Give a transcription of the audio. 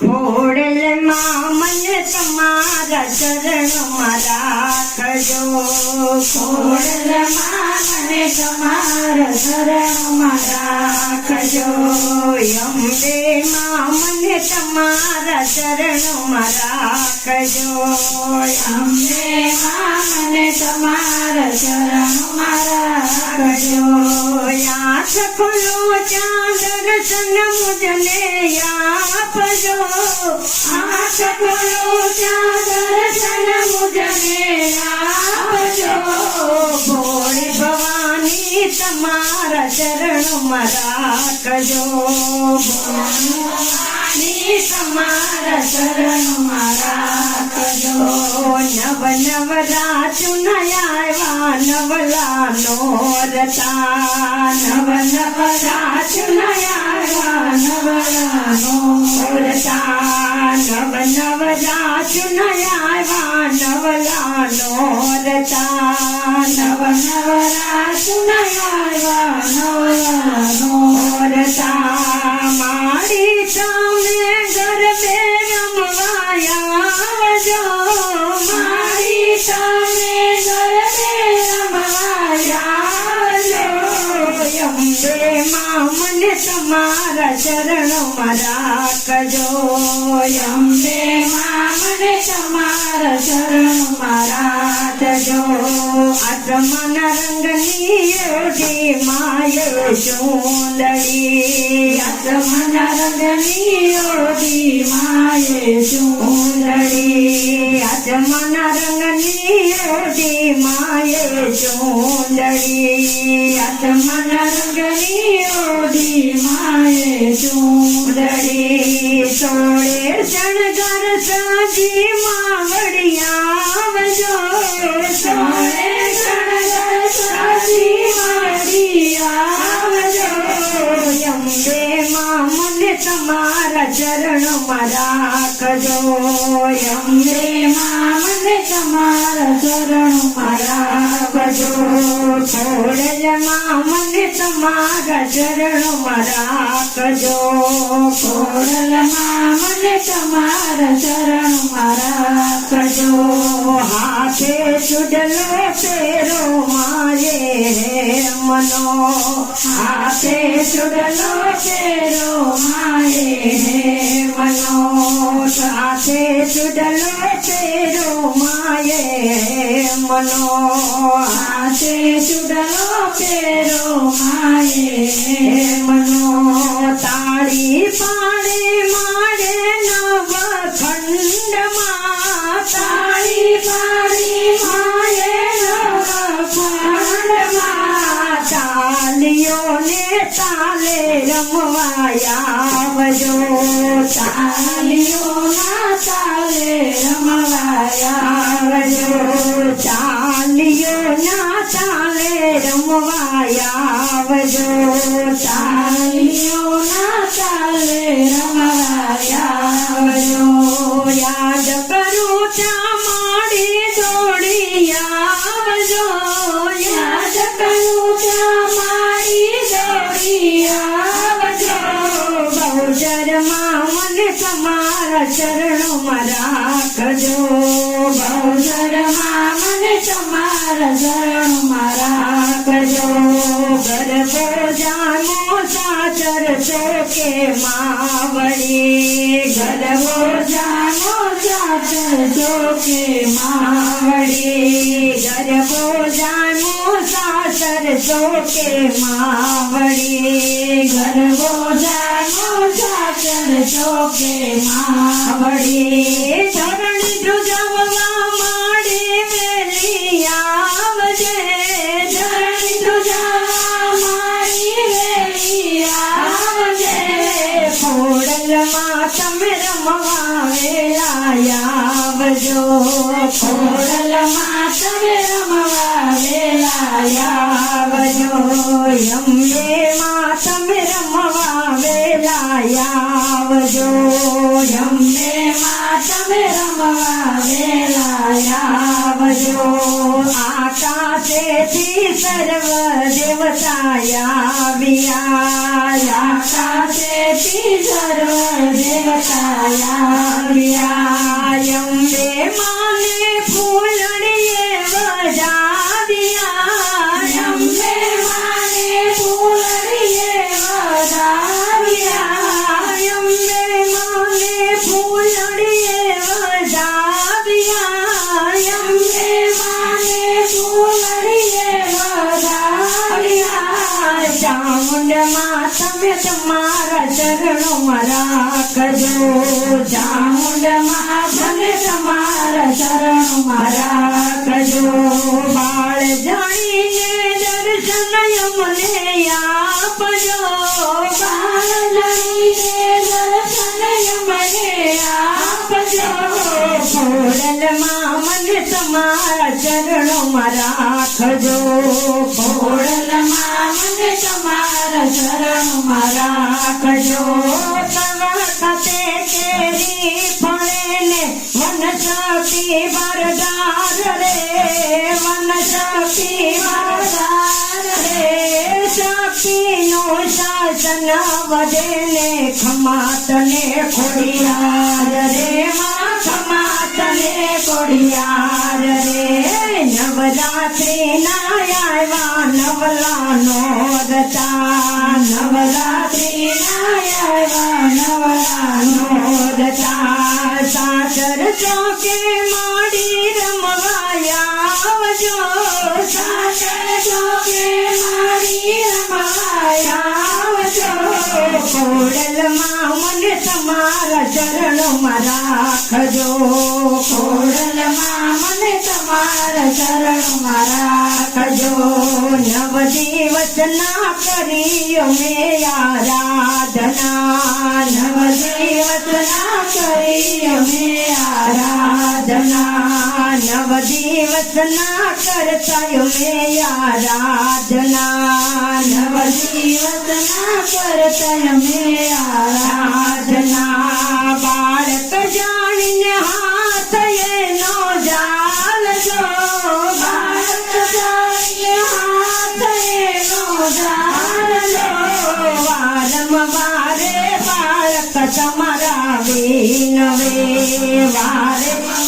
ખોડલમાં મને તમારા ચરણમાં રાખજો ખોડલમાં મને તમારા શરણમાં રાખજો અંબે તમારા ચરણમાં રાખજો માં મને તમારા શરણમાં રાખજો આંખ ખોલો ચાંદ દર્શન મુજને આપજો. આંખ ખોલો ચાંદ દર્શન મુજને આપજો. ભોળી ભવાની તમારા ચરણમાં રાખજો ભવાની તમારા શરણમાં રાખજો. નવ નવ રાચુન આવ્યા, નવલાનો રતા નવ નવ રાચુન આવ્યા, નવલાનો રતા નવ નવ રાચુન આવ્યા, નવલાનો રતા નવ નવ રાચુન આવ્યા, નવલાનો તમારા ચરણમાં રાખજો. અંબે માં મને તમારા શરણમાં રાખજો આત્મન રંગની ઓઢી માય સુંદરી આત્મન રંગની ઓઢી માએ સુંદરી આત્મન રંગની ઓઢી માય સુંદરી આત્મન રંગની ઓઢી માએ સુંદરી સોળે શણગાર સાજી માવડિયાવજો સોળે મને ચરણ ચરણમાં રાખજો અંબે માં મને તમારા શરણમાં રાખજો છોડ મામને તમારા ચરણમાં રાખજો ખોડલમાં મામને તમારા શરણમાં રાખજો હાથે ચુડલો ફેરો મારે. મનો હાથે ચેરો ફેરો હે મનો સાથે ચુડલો ફેરો માએ મનો હાથે ચૂડલો ફેરો માએ મનો તાળી પાડે મારે તાલે રમવાયાવજો તાલીઓના તાલે રમવાયા આવજો. તાલીઓના તાલે રમવાયાવજો તાલીઓના તાલે રમવાયા તમારા ચરણોમાં રાખજો બહુધરમાં મને તમારા શરણમાં રાખજો ગરબો જામો સાચર ચોકે માવડી ગરબો જાનો સાચર ચોકે માવડી ગરબો જામો સાચર ચોકે માવડી ગરબો ચોકે માવડી ચરણી ધ્રુજવવા માડે વેલી આવજે. ધરણી તુજા મારી વેલી આવજે. ખોડલમાં તમે રમવા વેળા આવજો. ખોડલમાં તમે રમવા વેલા આવજો. અંબે તમે રમવા વેલાયા આવજો આકાશેથી સર્વ દેવતાયા આવ્યા આકાશેથી સર્વ દેવતા આવ્યા તમે તમારા ચરણોમાં રાખજો ચામુંડમાં તમે તમારા શરણમાં રાખજો બાળ જાણીને દર્શન અમને આપજો. બાળ જાણીને દર્શન મને આપજો. ખોડલમાં મને તમારા ચરણોમાં રાખજો. ખોડલમાં મને તમારા શરણમાં રાખજો. તવખતે તેરી ફળે ને વનસ્પતિ વરદાર રે. વનસ્પતિ વરદાર રે. શક્તિનું શાસન વધે ને ખમાતને ખોડિયાર રે. નવલાનો રતા નવરાત્રી ના આવ્યા નવલાનો રતા સાસર ચોકે માડી રમવાયા આવજો સાચર ચોકે માડી રમવાયા આવજો ખોડલમાં મને તમારા ચરણોમાં રાખજો ખોડલમાં મને તમારા રાખજો નવ દિવસ ના કરી અમે આરાધના નવ દિવસ ના કરી અમે આરાધના નવ દિવસ ના કરતા અમે આરાધના નવ દિવસ ના કરતા મેં વારંવારે બાળક તમારા વિનવે વારે વારે